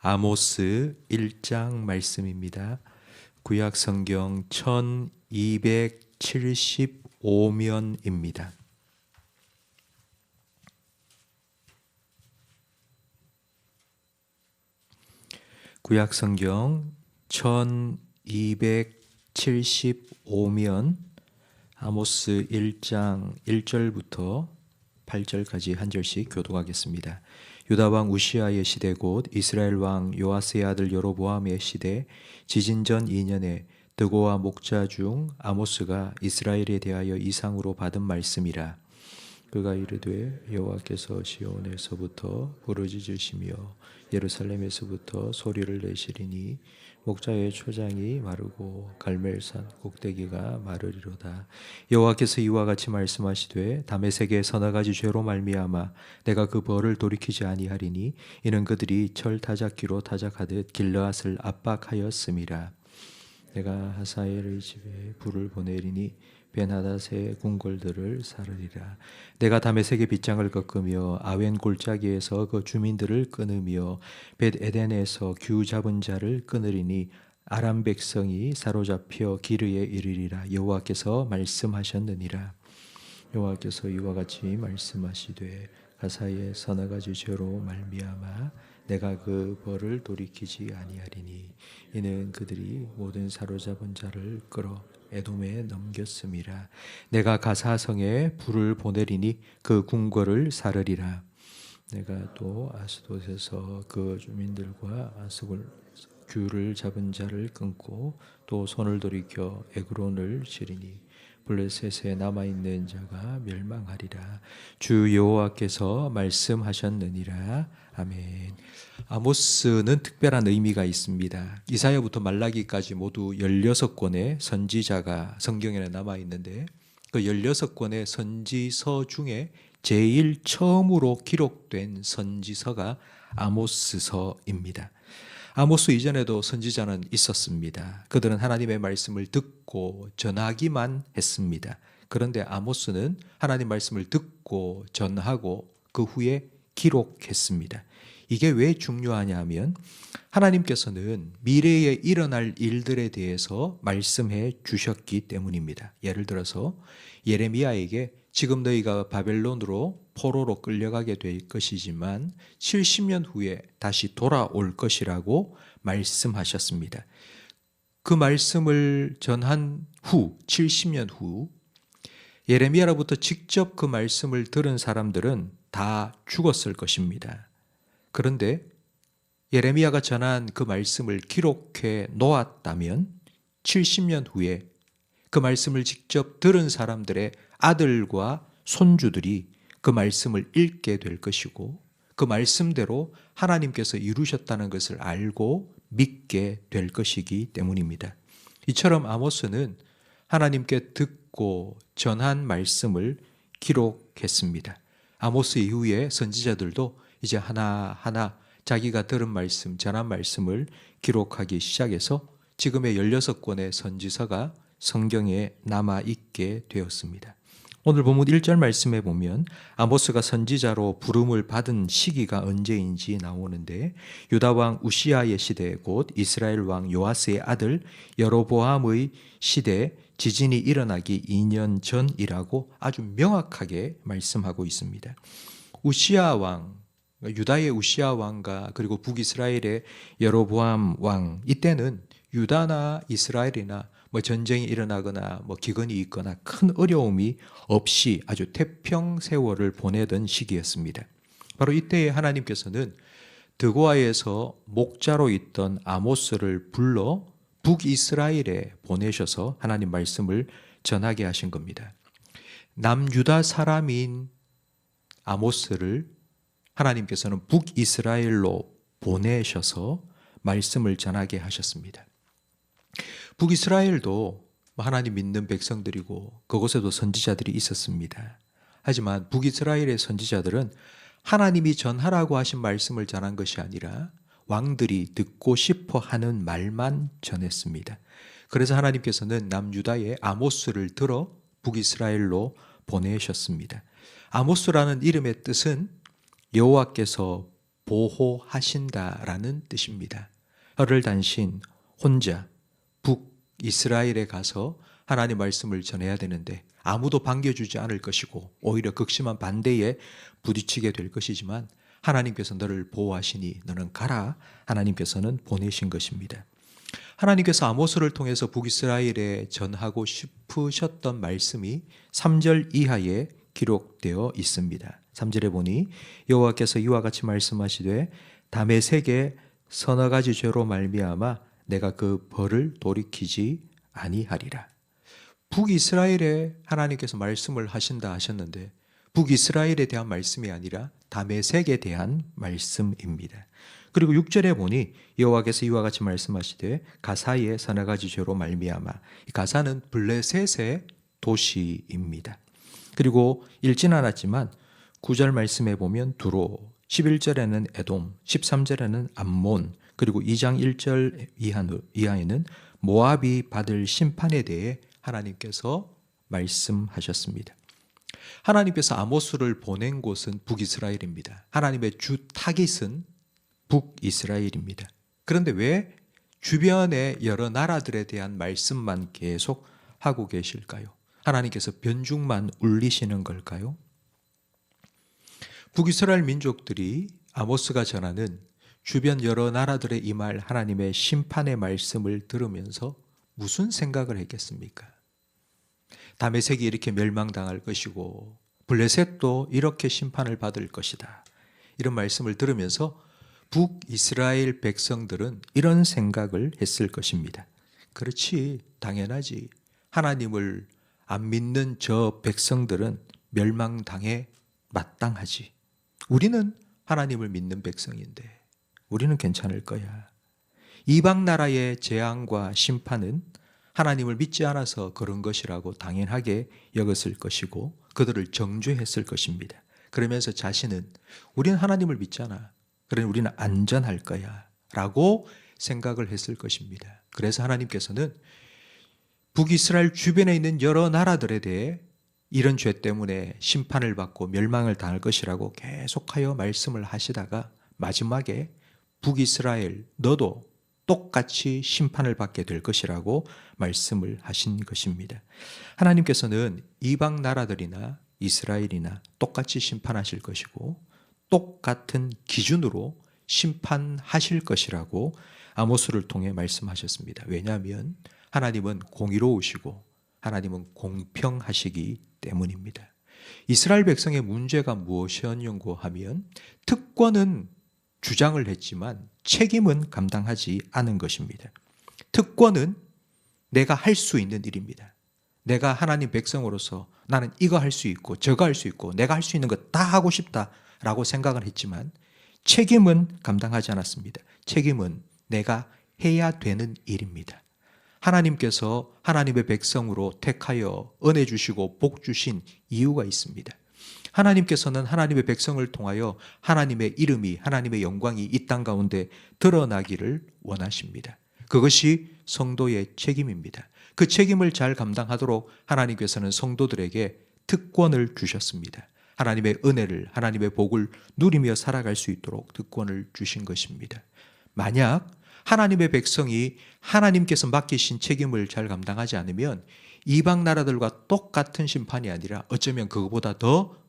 아모스 1장 말씀입니다. 구약 성경 1275면입니다. 구약 성경 1275면 아모스 1장 1절부터 8절까지 한 절씩 교독하겠습니다. 유다 왕 우시아의 시대 곧 이스라엘 왕 요아스의 아들 여로보암의 시대 지진 전 2년에 드고와 목자 중 아모스가 이스라엘에 대하여 이상으로 받은 말씀이라. 그가 이르되 여호와께서 시온에서부터 부르짖으시며 예루살렘에서부터 소리를 내시리니 목자의 초장이 마르고 갈멜산 꼭대기가 마르리로다. 여호와께서 이와 같이 말씀하시되 담에색의 서너 가지 죄로 말미암아 내가 그 벌을 돌이키지 아니하리니 이는 그들이 철 타작기로 타작하듯 길르앗을 압박하였음이라. 내가 하사엘의 집에 불을 보내리니 베나닷의 궁궐들을 사르리라. 내가 담에색의 빗장을 꺾으며 아웬 골짜기에서 그 주민들을 끊으며 벳 에덴에서 규 잡은 자를 끊으리니 아람 백성이 사로잡혀 기르에 이르리라. 여호와께서 말씀하셨느니라. 여호와께서 이와 같이 말씀하시되 가사의 서너 가지 죄로 말미암아 내가 그 벌을 돌이키지 아니하리니 이는 그들이 모든 사로잡은 자를 끌어 에돔에 넘겼음이라 내가 가사성에 불을 보내리니 그 궁궐을 사르리라. 내가 또 아스돗에서 그 주민들과 아스골 귤을 잡은 자를 끊고 또 손을 돌이켜 에그론을 치리니 블레셋에 남아 있는 자가 멸망하리라 주 여호와께서 말씀하셨느니라 아멘. 아모스는 특별한 의미가 있습니다. 이사야부터 말라기까지 모두 16권의 선지자가 성경에 남아 있는데 그 16권의 선지서 중에 제일 처음으로 기록된 선지서가 아모스서입니다. 아모스 이전에도 선지자는 있었습니다. 그들은 하나님의 말씀을 듣고 전하기만 했습니다. 그런데 아모스는 하나님 말씀을 듣고 전하고 그 후에 기록했습니다. 이게 왜 중요하냐면 하나님께서는 미래에 일어날 일들에 대해서 말씀해 주셨기 때문입니다. 예를 들어서 예레미야에게 지금 너희가 바벨론으로 포로로 끌려가게 될 것이지만 70년 후에 다시 돌아올 것이라고 말씀하셨습니다. 그 말씀을 전한 후 70년 후 예레미야로부터 직접 그 말씀을 들은 사람들은 다 죽었을 것입니다. 그런데 예레미야가 전한 그 말씀을 기록해 놓았다면 70년 후에 그 말씀을 직접 들은 사람들의 아들과 손주들이 그 말씀을 읽게 될 것이고 그 말씀대로 하나님께서 이루셨다는 것을 알고 믿게 될 것이기 때문입니다. 이처럼 아모스는 하나님께 듣고 전한 말씀을 기록했습니다. 아모스 이후에 선지자들도 이제 하나하나 자기가 들은 말씀, 전한 말씀을 기록하기 시작해서 지금의 16권의 선지서가 성경에 남아 있게 되었습니다. 오늘 본문 1절 말씀에 보면 아모스가 선지자로 부름을 받은 시기가 언제인지 나오는데 유다 왕 우시아의 시대 곧 이스라엘 왕 요아스의 아들 여로보암의 시대 지진이 일어나기 2년 전이라고 아주 명확하게 말씀하고 있습니다. 우시아 왕 유다의 우시아 왕과 그리고 북이스라엘의 여로보암 왕 이때는 유다나 이스라엘이나 뭐 전쟁이 일어나거나 뭐 기근이 있거나 큰 어려움이 없이 아주 태평 세월을 보내던 시기였습니다. 바로 이때에 하나님께서는 드고아에서 목자로 있던 아모스를 불러 북이스라엘에 보내셔서 하나님 말씀을 전하게 하신 겁니다. 남유다 사람인 아모스를 하나님께서는 북이스라엘로 보내셔서 말씀을 전하게 하셨습니다. 북이스라엘도 하나님 믿는 백성들이고 그곳에도 선지자들이 있었습니다. 하지만 북이스라엘의 선지자들은 하나님이 전하라고 하신 말씀을 전한 것이 아니라 왕들이 듣고 싶어 하는 말만 전했습니다. 그래서 하나님께서는 남유다의 아모스를 들어 북이스라엘로 보내셨습니다. 아모스라는 이름의 뜻은 여호와께서 보호하신다라는 뜻입니다. 혀를 단신 혼자 북 이스라엘에 가서 하나님 말씀을 전해야 되는데 아무도 반겨주지 않을 것이고 오히려 극심한 반대에 부딪히게 될 것이지만 하나님께서 너를 보호하시니 너는 가라 하나님께서는 보내신 것입니다. 하나님께서 아모스를 통해서 북이스라엘에 전하고 싶으셨던 말씀이 3절 이하에 기록되어 있습니다. 3절에 보니 여호와께서 이와 같이 말씀하시되 담의 세계 서너 가지 죄로 말미암아 내가 그 벌을 돌이키지 아니하리라. 북이스라엘에 하나님께서 말씀을 하신다 하셨는데 북이스라엘에 대한 말씀이 아니라 다메섹에 대한 말씀입니다. 그리고 6절에 보니 여호와께서 이와 같이 말씀하시되 가사의 서너 가지 죄로 말미암아 이 가사는 블레셋의 도시입니다. 그리고 읽진 않았지만 9절 말씀에 보면 두로 11절에는 에돔 13절에는 암몬 그리고 2장 1절 이하에는 모압이 받을 심판에 대해 하나님께서 말씀하셨습니다. 하나님께서 아모스를 보낸 곳은 북이스라엘입니다. 하나님의 주 타깃은 북이스라엘입니다. 그런데 왜 주변의 여러 나라들에 대한 말씀만 계속 하고 계실까요? 하나님께서 변죽만 울리시는 걸까요? 북이스라엘 민족들이 아모스가 전하는 주변 여러 나라들의 임할 하나님의 심판의 말씀을 들으면서 무슨 생각을 했겠습니까? 다메섹이 이렇게 멸망당할 것이고 블레셋도 이렇게 심판을 받을 것이다. 이런 말씀을 들으면서 북이스라엘 백성들은 이런 생각을 했을 것입니다. 그렇지, 당연하지. 하나님을 안 믿는 저 백성들은 멸망당해 마땅하지. 우리는 하나님을 믿는 백성인데 우리는 괜찮을 거야. 이방 나라의 재앙과 심판은 하나님을 믿지 않아서 그런 것이라고 당연하게 여겼을 것이고 그들을 정죄했을 것입니다. 그러면서 자신은 우리는 하나님을 믿잖아. 그러니 우리는 안전할 거야. 라고 생각을 했을 것입니다. 그래서 하나님께서는 북이스라엘 주변에 있는 여러 나라들에 대해 이런 죄 때문에 심판을 받고 멸망을 당할 것이라고 계속하여 말씀을 하시다가 마지막에 북이스라엘 너도 똑같이 심판을 받게 될 것이라고 말씀을 하신 것입니다. 하나님께서는 이방 나라들이나 이스라엘이나 똑같이 심판하실 것이고 똑같은 기준으로 심판하실 것이라고 아모스를 통해 말씀하셨습니다. 왜냐하면 하나님은 공의로우시고 하나님은 공평하시기 때문입니다. 이스라엘 백성의 문제가 무엇이었냐고 하면 특권은 주장을 했지만 책임은 감당하지 않은 것입니다. 특권은 내가 할 수 있는 일입니다. 내가 하나님 백성으로서 나는 이거 할 수 있고 저거 할 수 있고 내가 할 수 있는 것 다 하고 싶다라고 생각을 했지만 책임은 감당하지 않았습니다. 책임은 내가 해야 되는 일입니다. 하나님께서 하나님의 백성으로 택하여 은혜 주시고 복 주신 이유가 있습니다. 하나님께서는 하나님의 백성을 통하여 하나님의 이름이 하나님의 영광이 이 땅 가운데 드러나기를 원하십니다. 그것이 성도의 책임입니다. 그 책임을 잘 감당하도록 하나님께서는 성도들에게 특권을 주셨습니다. 하나님의 은혜를 하나님의 복을 누리며 살아갈 수 있도록 특권을 주신 것입니다. 만약 하나님의 백성이 하나님께서 맡기신 책임을 잘 감당하지 않으면 이방 나라들과 똑같은 심판이 아니라 어쩌면 그것보다 더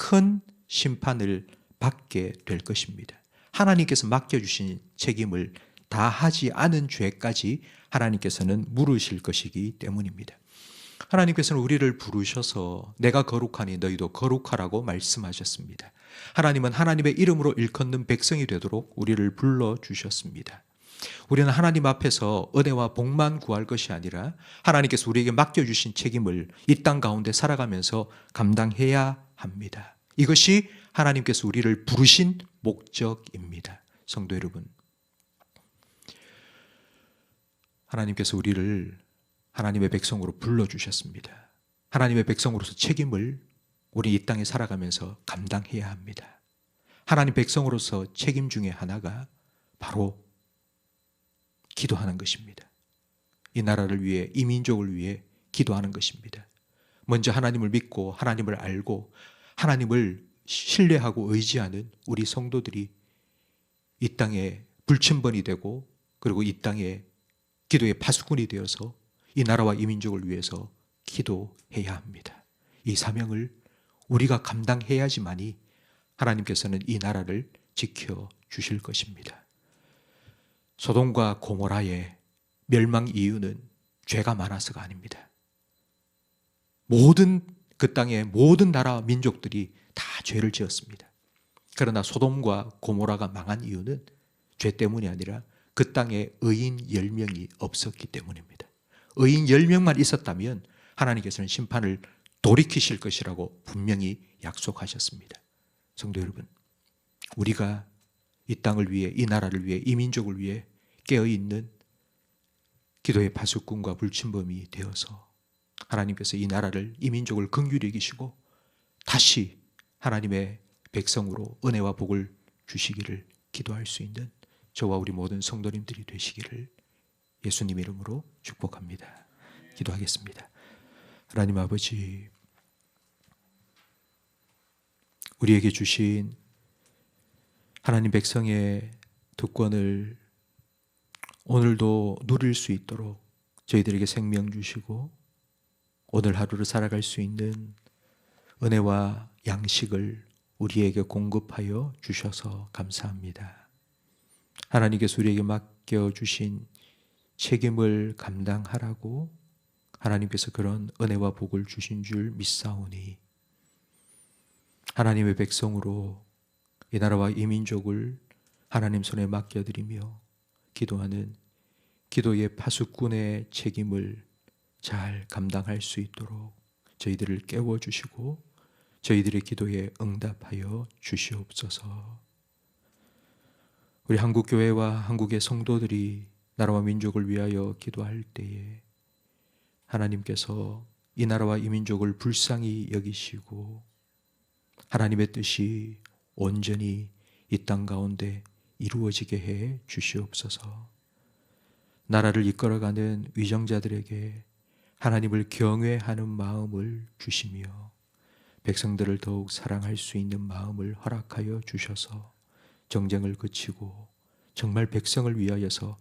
큰 심판을 받게 될 것입니다. 하나님께서 맡겨주신 책임을 다 하지 않은 죄까지 하나님께서는 물으실 것이기 때문입니다. 하나님께서는 우리를 부르셔서 내가 거룩하니 너희도 거룩하라고 말씀하셨습니다. 하나님은 하나님의 이름으로 일컫는 백성이 되도록 우리를 불러 주셨습니다. 우리는 하나님 앞에서 은혜와 복만 구할 것이 아니라 하나님께서 우리에게 맡겨주신 책임을 이 땅 가운데 살아가면서 감당해야 합니다. 이것이 하나님께서 우리를 부르신 목적입니다. 성도 여러분. 하나님께서 우리를 하나님의 백성으로 불러주셨습니다. 하나님의 백성으로서 책임을 우리 이 땅에 살아가면서 감당해야 합니다. 하나님 백성으로서 책임 중에 하나가 바로 기도하는 것입니다. 이 나라를 위해, 이 민족을 위해 기도하는 것입니다. 먼저 하나님을 믿고 하나님을 알고 하나님을 신뢰하고 의지하는 우리 성도들이 이 땅에 불침번이 되고 그리고 이 땅에 기도의 파수꾼이 되어서 이 나라와 이 민족을 위해서 기도해야 합니다. 이 사명을 우리가 감당해야지만이 하나님께서는 이 나라를 지켜 주실 것입니다. 소돔과 고모라의 멸망 이유는 죄가 많아서가 아닙니다. 모든 그 땅의 모든 나라 민족들이 다 죄를 지었습니다. 그러나 소돔과 고모라가 망한 이유는 죄 때문이 아니라 그 땅에 의인 10명이 없었기 때문입니다. 의인 10명만 있었다면 하나님께서는 심판을 돌이키실 것이라고 분명히 약속하셨습니다. 성도 여러분, 우리가 이 땅을 위해, 이 나라를 위해, 이 민족을 위해 깨어 있는 기도의 파수꾼과 불침범이 되어서 하나님께서 이 나라를, 이 민족을 긍휼히 여기시고 다시 하나님의 백성으로 은혜와 복을 주시기를 기도할 수 있는 저와 우리 모든 성도님들이 되시기를 예수님 이름으로 축복합니다. 기도하겠습니다. 하나님 아버지, 우리에게 주신 하나님 백성의 특권을 오늘도 누릴 수 있도록 저희들에게 생명 주시고 오늘 하루를 살아갈 수 있는 은혜와 양식을 우리에게 공급하여 주셔서 감사합니다. 하나님께서 우리에게 맡겨 주신 책임을 감당하라고 하나님께서 그런 은혜와 복을 주신 줄 믿사오니 하나님의 백성으로 이 나라와 이 민족을 하나님 손에 맡겨드리며 기도하는 기도의 파수꾼의 책임을 잘 감당할 수 있도록 저희들을 깨워주시고 저희들의 기도에 응답하여 주시옵소서. 우리 한국교회와 한국의 성도들이 나라와 민족을 위하여 기도할 때에 하나님께서 이 나라와 이 민족을 불쌍히 여기시고 하나님의 뜻이 온전히 이 땅 가운데 이루어지게 해 주시옵소서. 나라를 이끌어가는 위정자들에게 하나님을 경외하는 마음을 주시며 백성들을 더욱 사랑할 수 있는 마음을 허락하여 주셔서 정쟁을 그치고 정말 백성을 위하여서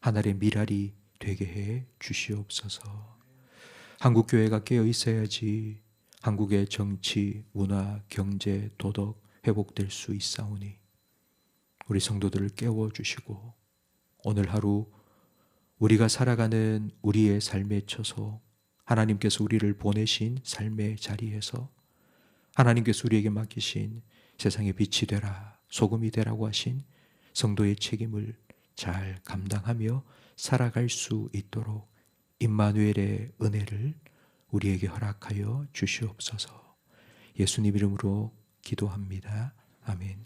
하늘의 미랄이 되게 해 주시옵소서. 한국 교회가 깨어 있어야지 한국의 정치, 문화, 경제, 도덕 회복될 수 있사오니 우리 성도들을 깨워 주시고 오늘 하루 우리가 살아가는 우리의 삶의 처소 하나님께서 우리를 보내신 삶의 자리에서 하나님께서 우리에게 맡기신 세상의 빛이 되라 소금이 되라고 하신 성도의 책임을 잘 감당하며 살아갈 수 있도록 임마누엘의 은혜를 우리에게 허락하여 주시옵소서. 예수님 이름으로 기도합니다. 아멘.